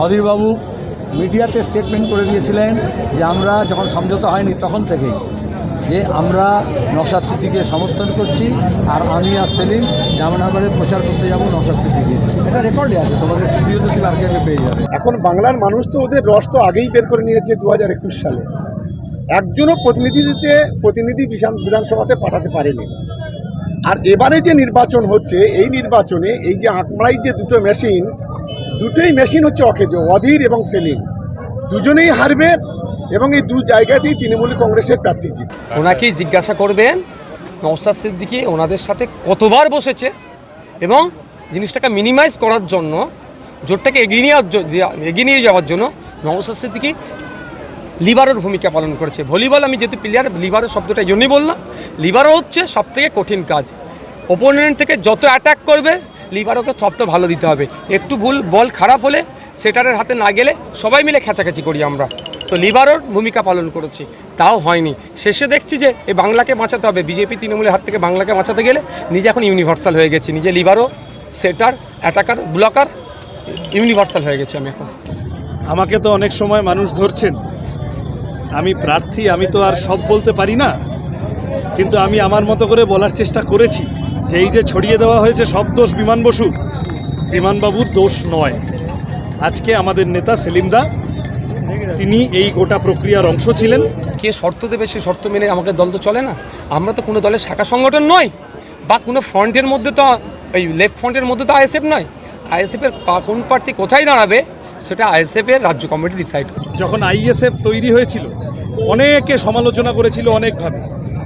অধীরবাবু মিডিয়াতে স্টেটমেন্ট করে দিয়েছিলেন যে আমরা যখন সমঝোতা হয়নি তখন থেকেই যে আমরা নসাদ সিদ্দিকে সমর্থন করছি আর আমি আর সেলিম জামানগরে প্রচার করতে যাব নসাদ সিদ্দিকে এটা রেকর্ডে আছে, তোমাদের স্টুডিওতে তুমি আর্কাইভে পেয়ে যাবে। এখন বাংলার মানুষ তো ওদের রস তো আগেই বের করে নিয়েছে দু হাজার একুশ সালে। একজনও প্রতিনিধিতে প্রতিনিধি বিধান- বিধানসভাতে পাঠাতে পারেনি। আর এবারে যে নির্বাচন হচ্ছে, এই নির্বাচনে এই যে আঁকমারাই যে দুটো মেশিন দুটোই মেশিন হচ্ছে অকেজ, অধীর এবং সেলিম। দুজনেই হারবে এবং এই দু জায়গাতেই তৃণমূল কংগ্রেসের প্রার্থী জিতবে। ওনাকেই জিজ্ঞাসা করবেন নওসাদ সিদ্দিকি ওনাদের সাথে কতবার বসেছে এবং জিনিসটাকে মিনিমাইজ করার জন্য, জোরটাকে এগিয়ে নেওয়ার এগিয়ে নিয়ে যাওয়ার জন্য নওসাদ সিদ্দিকি লিভারের ভূমিকা পালন করেছে। ভলিবল আমি যেহেতু প্লেয়ার লিভারের শব্দটা এই জন্যই বললাম লিভারও হচ্ছে সবথেকে কঠিন কাজ। ওপোনেন্ট থেকে যত অ্যাটাক করবে লিভারওকে তত ভালো দিতে হবে। একটু ভুল, বল খারাপ হলে সেটারের হাতে না গেলে সবাই মিলে খেঁচাখেচি করি আমরা। তো লিভারও ভূমিকা পালন করেছি, তাও হয়নি। শেষে দেখছি যে এই বাংলাকে বাঁচাতে হবে। বিজেপি তৃণমূলের হাত থেকে বাংলাকে বাঁচাতে গেলে নিজে এখন ইউনিভার্সাল হয়ে গেছি। নিজে লিভারও, সেটার অ্যাটাকার ব্লকার ইউনিভার্সাল হয়ে গেছি আমি এখন। আমাকে তো অনেক সময় মানুষ ধরছেন। আমি প্রার্থী, আমি তো আর সব বলতে পারি না। কিন্তু আমি আমার মতো করে বলার চেষ্টা করেছি। যে এই যে ছড়িয়ে দেওয়া হয়েছে সব দোষ বিমান বসু বিমানবাবুর দোষ নয়। আজকে আমাদের নেতা সেলিমদা তিনি এই গোটা প্রক্রিয়ার অংশ ছিলেন। কে শর্ত দেবে সেই শর্ত মেনে আমাকে দল তো চলে না? আমরা তো কোনো দলের শাখা সংগঠন নয় বা কোনো ফ্রন্টের মধ্যে তো এই লেফট ফ্রন্টের মধ্যে তো আইএসএফ নয়। আইএসএফের কোন প্রার্থী কোথায় দাঁড়াবে সেটা আইএসএফের রাজ্য কমিটি ডিসাইড যখন আইএসএফ তৈরি হয়েছিল অনেকে সমালোচনা করেছিল অনেকভাবে।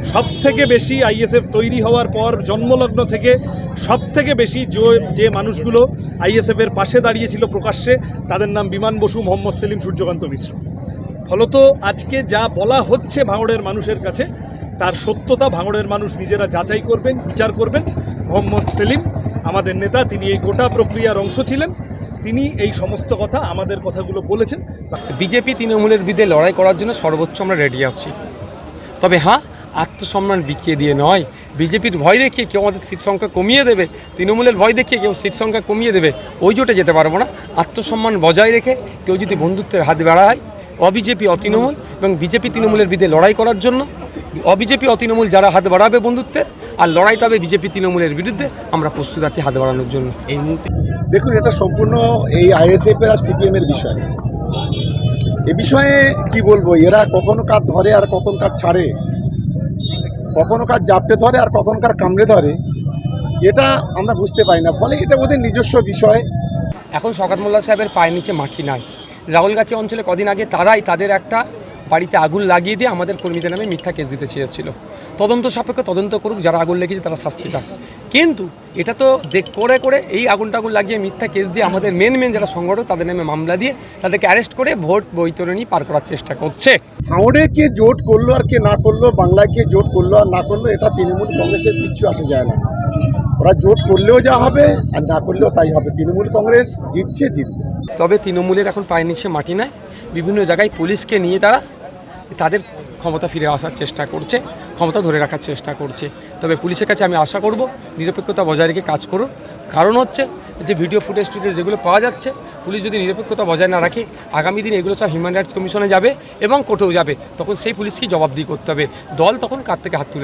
সব থেকে বেশি আইএসএফ তৈরি হওয়ার পর জন্মলগ্ন থেকে সব থেকে বেশি যে- মানুষগুলো আইএসএফের পাশে দাঁড়িয়েছিল প্রকাশ্যে, তাদের নাম বিমান বসু, মোহাম্মদ সেলিম সূর্যকান্ত মিশ্র। ফলত আজকে যা বলা হচ্ছে ভাঙড়ের মানুষের কাছে, তার সত্যতা ভাঙড়ের মানুষ নিজেরা যাচাই করবেন, বিচার করবেন। মোহাম্মদ সেলিম, আমাদের নেতা, তিনি এই গোটা প্রক্রিয়ার অংশ ছিলেন। তিনি এই সমস্ত কথা আমাদের কথাগুলো বলেছেন। বিজেপি তৃণমূলের বিরুদ্ধে লড়াই করার জন্য সর্বোচ্চ আমরা রেডি আছি। তবে হ্যাঁ আত্মসম্মান বিকিয়ে দিয়ে নয়। বিজেপির ভয় দেখিয়ে কেউ আমাদের সিট সংখ্যা কমিয়ে দেবে তৃণমূলের ভয় দেখিয়ে কেউ সিট সংখ্যা কমিয়ে দেবে ওই জোটে যেতে পারব না। আত্মসম্মান বজায় রেখে কেউ যদি বন্ধুত্বের হাত বাড়ায় অবিজেপি অতৃণমূল এবং বিজেপি তৃণমূলের বিরুদ্ধে লড়াই করার জন্য অবিজেপি অতৃণমূল যারা হাত বাড়াবে বন্ধুত্বের আর লড়াইটা হবে বিজেপি তৃণমূলের বিরুদ্ধে আমরা প্রস্তুত আছি হাত বাড়ানোর জন্য। এই মুহূর্তে দেখুন এটা সম্পূর্ণ এই আইএসএফ এর আর সিপিএম এর বিষয়। এ বিষয়ে কি বলব? এরা কখনো কার ধরে আর কখন কাজ ছাড়ে? কখনো কার জাপটে ধরে আর কখনকার কামড়ে ধরে, এটা আমরা বুঝতে পারি না। ফলে এটা ওদের নিজস্ব বিষয়। এখন শকাত মোল্লা সাহেবের পায়ের নিচে মাটি নাই। রাহুল গাছি অঞ্চলে কদিন আগে তারাই তাদের একটা বাড়িতে আগুন লাগিয়ে দিয়ে আমাদের কর্মীদের নামে মিথ্যা কেস দিতে চেয়েছিল। তদন্ত সাপেক্ষে তদন্ত করুক যারা আগুন লেগেছে তারা শাস্তি পাক। কিন্তু এটা তো দেখ করে করে এই আগুন টাগুন লাগিয়ে মিথ্যা কেস দিয়ে আমাদের মেন মেন যারা সংগঠক তাদের নামে মামলা দিয়ে তাদেরকে অ্যারেস্ট করে ভোট বৈতরণী পার করার চেষ্টা করছে। হাওড়ে কে জোট করল আর কে না করল বাংলায় কে জোট করল আর না করল এটা তৃণমূল কংগ্রেসের কিচ্ছু আসে যায় না। ওরা জোট করলেও যা হবে আর না করলেও তাই হবে। তৃণমূল কংগ্রেস জিতছে জিতবে। তবে তৃণমূলের এখন পায়ের নিচে মাটি নাই। বিভিন্ন জায়গায় পুলিশকে নিয়ে তারা তাদের ক্ষমতা ফিরে আসার চেষ্টা করছে, ক্ষমতা ধরে রাখার চেষ্টা করছে। তবে পুলিশের কাছে আমি আশা করব, নিরপেক্ষতা বজায় রেখে কাজ করুন। কারণ হচ্ছে যে ভিডিও ফুটেজ টুটেজ যেগুলো পাওয়া যাচ্ছে, পুলিশ যদি নিরপেক্ষতা বজায় না রাখে, আগামী দিনে এগুলো সব হিউম্যান রাইটস কমিশনে যাবে এবং কোর্টেও যাবে। তখন সেই পুলিশকেই জবাবদিহি করতে হবে। দল তখন কার থেকে হাত তুলে